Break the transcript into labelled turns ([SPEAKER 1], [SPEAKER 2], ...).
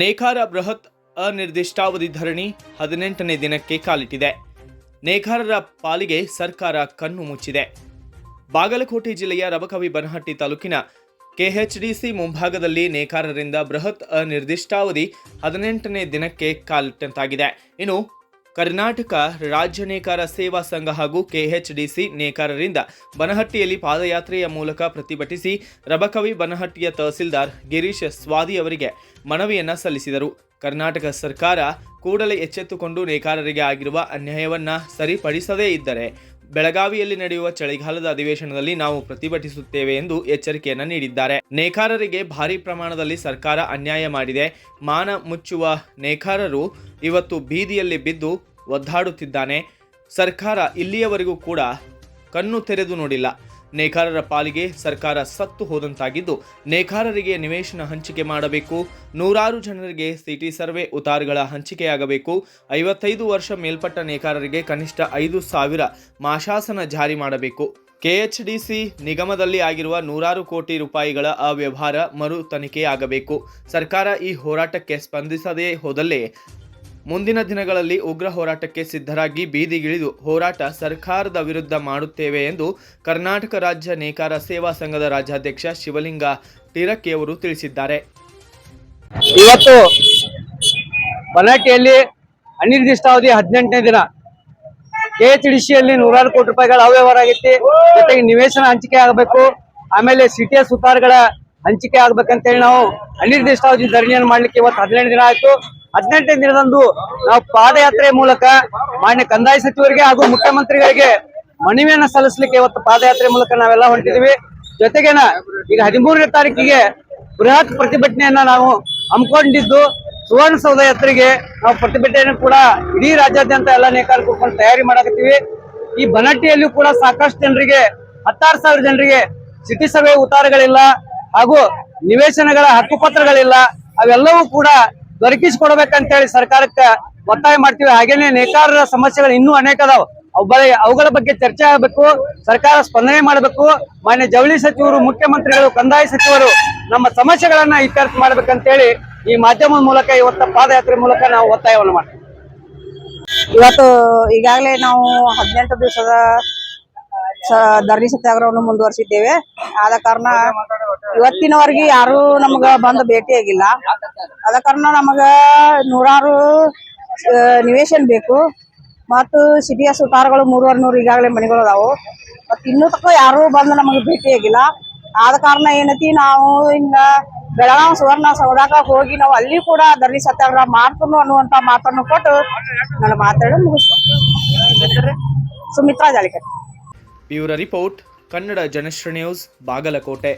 [SPEAKER 1] ನೇಕಾರ ಬೃಹತ್ ಅನಿರ್ದಿಷ್ಟಾವಧಿ ಧರಣಿ ಹದಿನೆಂಟನೇ ದಿನಕ್ಕೆ ಕಾಲಿಟ್ಟಿದೆ. ನೇಕಾರರ ಪಾಲಿಗೆ ಸರ್ಕಾರ ಕಣ್ಣು ಮುಚ್ಚಿದೆ. ಬಾಗಲಕೋಟೆ ಜಿಲ್ಲೆಯ ರಬಕವಿ ಬನಹಟ್ಟಿ ತಾಲೂಕಿನ ಕೆಎಚ್ಡಿಸಿ ಮುಂಭಾಗದಲ್ಲಿ ನೇಕಾರರಿಂದ ಬೃಹತ್ ಅನಿರ್ದಿಷ್ಟಾವಧಿ ಹದಿನೆಂಟನೇ ದಿನಕ್ಕೆ ಕಾಲಿಟ್ಟಂತಾಗಿದೆ. ಇನ್ನು ಕರ್ನಾಟಕ ರಾಜ್ಯ ನೇಕಾರ ಸೇವಾ ಸಂಘ ಹಾಗೂ ಕೆಎಚ್ಡಿಸಿ ನೇಕಾರರಿಂದ ಬನಹಟ್ಟಿಯಲ್ಲಿ ಪಾದಯಾತ್ರೆಯ ಮೂಲಕ ಪ್ರತಿಭಟಿಸಿ ರಬಕವಿ ಬನಹಟ್ಟಿಯ ತಹಸೀಲ್ದಾರ್ ಗಿರೀಶ್ ಸ್ವಾದಿ ಅವರಿಗೆ ಮನವಿಯನ್ನು ಸಲ್ಲಿಸಿದರು. ಕರ್ನಾಟಕ ಸರ್ಕಾರ ಕೂಡಲೇ ಎಚ್ಚೆತ್ತುಕೊಂಡು ನೇಕಾರರಿಗೆ ಆಗಿರುವ ಅನ್ಯಾಯವನ್ನು ಸರಿಪಡಿಸದೇ ಇದ್ದರೆ ಬೆಳಗಾವಿಯಲ್ಲಿ ನಡೆಯುವ ಚಳಿಗಾಲದ ಅಧಿವೇಶನದಲ್ಲಿ ನಾವು ಪ್ರತಿಭಟಿಸುತ್ತೇವೆ ಎಂದು ಎಚ್ಚರಿಕೆಯನ್ನು ನೀಡಿದ್ದಾರೆ. ನೇಕಾರರಿಗೆ ಭಾರಿ ಪ್ರಮಾಣದಲ್ಲಿ ಸರ್ಕಾರ ಅನ್ಯಾಯ ಮಾಡಿದೆ. ಮಾನ ಮುಚ್ಚುವ ನೇಕಾರರು ಇವತ್ತು ಬೀದಿಯಲ್ಲಿ ಬಿದ್ದು ಒದ್ದಾಡುತ್ತಿದ್ದಾನೆ. ಸರ್ಕಾರ ಇಲ್ಲಿಯವರೆಗೂ ಕೂಡ ಕಣ್ಣು ತೆರೆದು ನೋಡಿಲ್ಲ. ನೇಕಾರರ ಪಾಲಿಗೆ ಸರ್ಕಾರ ಸತ್ತು ಹೋದಂತಾಗಿದ್ದು, ನೇಕಾರರಿಗೆ ನಿವೇಶನ ಹಂಚಿಕೆ ಮಾಡಬೇಕು. ನೂರಾರು ಜನರಿಗೆ ಸಿಟಿ ಸರ್ವೆ ಉತಾರ್ಗಳ ಹಂಚಿಕೆಯಾಗಬೇಕು. ಐವತ್ತೈದು ವರ್ಷ ಮೇಲ್ಪಟ್ಟ ನೇಕಾರರಿಗೆ ಕನಿಷ್ಠ ಐದು ಸಾವಿರ ಮಾಶಾಸನ ಜಾರಿ ಮಾಡಬೇಕು. ಕೆಎಚ್ಡಿಸಿ ನಿಗಮದಲ್ಲಿ ಆಗಿರುವ ನೂರಾರು ಕೋಟಿ ರೂಪಾಯಿಗಳ ಅವ್ಯವಹಾರ ಮರು ತನಿಖೆಯಾಗಬೇಕು ಸರ್ಕಾರ ಈ ಹೋರಾಟಕ್ಕೆ ಸ್ಪಂದಿಸದೇ ಹೋದಲ್ಲಿ ಮುಂದಿನ ದಿನಗಳಲ್ಲಿ ಉಗ್ರ ಹೋರಾಟಕ್ಕೆ ಸಿದ್ಧರಾಗಿ ಬೀದಿಗಿಳಿದು ಹೋರಾಟ ಸರ್ಕಾರದ ವಿರುದ್ಧ ಮಾಡುತ್ತೇವೆ ಎಂದು ಕರ್ನಾಟಕ ರಾಜ್ಯ ನೇಕಾರ ಸೇವಾ ಸಂಘದ ರಾಜ್ಯಾಧ್ಯಕ್ಷ ಶಿವಲಿಂಗ ಟಿರಕಿಯವರು ತಿಳಿಸಿದ್ದಾರೆ.
[SPEAKER 2] ಇವತ್ತು ಬನಾಟಿಯಲ್ಲಿ ಅನಿರ್ದಿಷ್ಟಾವಧಿ ಹದಿನೆಂಟನೇ ದಿನ. ಕೆ ಎಚ್ ಡಿ ಸಿಯಲ್ಲಿ ನೂರಾರು ಕೋಟಿ ರೂಪಾಯಿಗಳ ಅವ್ಯವಹಾರ ಆಗೈತಿ. ಜೊತೆಗೆ ನಿವೇಶನ ಹಂಚಿಕೆ ಆಗಬೇಕು. ಆಮೇಲೆ ಸಿಟಿಯ ಸುತಾರ್ಗಳ ಹಂಚಿಕೆ ಆಗ್ಬೇಕಂತೇಳಿ ನಾವು ಅನಿರ್ದಿಷ್ಟಾವಧಿ ಧರಣಿಯನ್ನು ಮಾಡ್ಲಿಕ್ಕೆ ಇವತ್ತು ಹದಿನೆಂಟು ದಿನ ಆಯ್ತು. ಹದಿನೆಂಟನೇ ದಿನದಂದು ನಾವು ಪಾದಯಾತ್ರೆ ಮೂಲಕ ಮಾನ್ಯ ಕಂದಾಯ ಸಚಿವರಿಗೆ ಹಾಗೂ ಮುಖ್ಯಮಂತ್ರಿಗಳಿಗೆ ಮನವಿಯನ್ನು ಸಲ್ಲಿಸಲಿಕ್ಕೆ ಇವತ್ತು ಪಾದಯಾತ್ರೆ ಮೂಲಕ ನಾವೆಲ್ಲ ಹೊಂಟಿದೀವಿ ಜೊತೆಗೇನ ಈಗ ಹದಿಮೂರನೇ ತಾರೀಕಿಗೆ ಬೃಹತ್ ಪ್ರತಿಭಟನೆಯನ್ನ ನಾವು ಹಮ್ಮಿಕೊಂಡಿದ್ದು ಸುವರ್ಣಸೌಧ ಯಾತ್ರೆಗೆ ನಾವು ಪ್ರತಿಭಟನೆ ಕೂಡ ಇಡೀ ರಾಜ್ಯಾದ್ಯಂತ ಎಲ್ಲ ನೇಕಾರ ಕೂತ್ಕೊಂಡು ತಯಾರಿ ಮಾಡಕತ್ತೀವಿ. ಈ ಬನಟ್ಟಿಯಲ್ಲೂ ಕೂಡ ಸಾಕಷ್ಟು ಜನರಿಗೆ, ಹತ್ತಾರು ಸಾವಿರ ಜನರಿಗೆ ಸಿಟಿ ಸಭೆ ಉತ್ತಾರಗಳಿಲ್ಲ ಹಾಗೂ ನಿವೇಶನಗಳ ಹಕ್ಕುಪತ್ರಗಳಿಲ್ಲ. ಅವೆಲ್ಲವೂ ಕೂಡ ದೊರಕಿಸಿಕೊಡ್ಬೇಕಂತ ಹೇಳಿ ಸರ್ಕಾರಕ್ಕೆ ಒತ್ತಾಯ ಮಾಡ್ತೀವಿ. ಹಾಗೇನೆ ನೇಕಾರರ ಸಮಸ್ಯೆಗಳು ಇನ್ನೂ ಅನೇಕ ಅದಾವ. ಅವುಗಳ ಅವುಗಳ ಬಗ್ಗೆ ಚರ್ಚೆ ಆಗಬೇಕು, ಸರ್ಕಾರ ಸ್ಪಂದನೆ ಮಾಡಬೇಕು. ಮಾನ್ಯ ಜವಳಿ ಸಚಿವರು, ಮುಖ್ಯಮಂತ್ರಿಗಳು, ಕಂದಾಯ ಸಚಿವರು ನಮ್ಮ ಸಮಸ್ಯೆಗಳನ್ನ ಇತ್ಯರ್ಥ ಮಾಡ್ಬೇಕಂತೇಳಿ ಈ ಮಾಧ್ಯಮದ ಮೂಲಕ ಇವತ್ತ ಪಾದಯಾತ್ರೆ ಮೂಲಕ ನಾವು ಒತ್ತಾಯವನ್ನು ಮಾಡ್ತೀವಿ.
[SPEAKER 3] ಇವತ್ತು ಈಗಾಗಲೇ ನಾವು ಹದಿನೆಂಟು ದಿವಸದ ಧರಣಿ ಸತ್ಯಾಗ್ರಹವನ್ನು ಮುಂದುವರಿಸಿದ್ದೇವೆ. ಆದ ಕಾರಣ ಇವತ್ತಿನವರೆಗೆ ಯಾರು ನಮಗ ಬಂದು ಭೇಟಿಯಾಗಿಲ್ಲ ಅದ ಕಾರಣ ನಮಗ ನೂರಾರು ನಿವೇಶನ್ ಬೇಕು. ಮತ್ತು ಸಿಟಿಯ ಸುತಾರಗಳು ಮೂರುವರೆ ನೂರು ಈಗಾಗಲೇ ಮನೆಗಳು ಅದಾವು. ಮತ್ತು ಇನ್ನೂ ತಕ್ಕ ಯಾರು ಬಂದು ನಮಗೆ ಭೇಟಿಯಾಗಿಲ್ಲ ಆದ ಕಾರಣ ಏನೈತಿ, ನಾವು ಇನ್ನ ಬೆಳಗಾವಿ ಸುವರ್ಣ ಸೌದಾಗ ಹೋಗಿ ನಾವು ಅಲ್ಲಿ ಕೂಡ ಧರಣಿ ಸತ್ಯಾಗ್ರಹ ಮಾಡ್ತನು ಅನ್ನುವಂತ ಮಾತನ್ನು ಕೊಟ್ಟು ನನ್ನ ಮಾತಾಡಿ ಮುಗಿಸ್ Sumitra Jalikatti
[SPEAKER 1] bureau report, Kannada Janashri news, Bagalkote.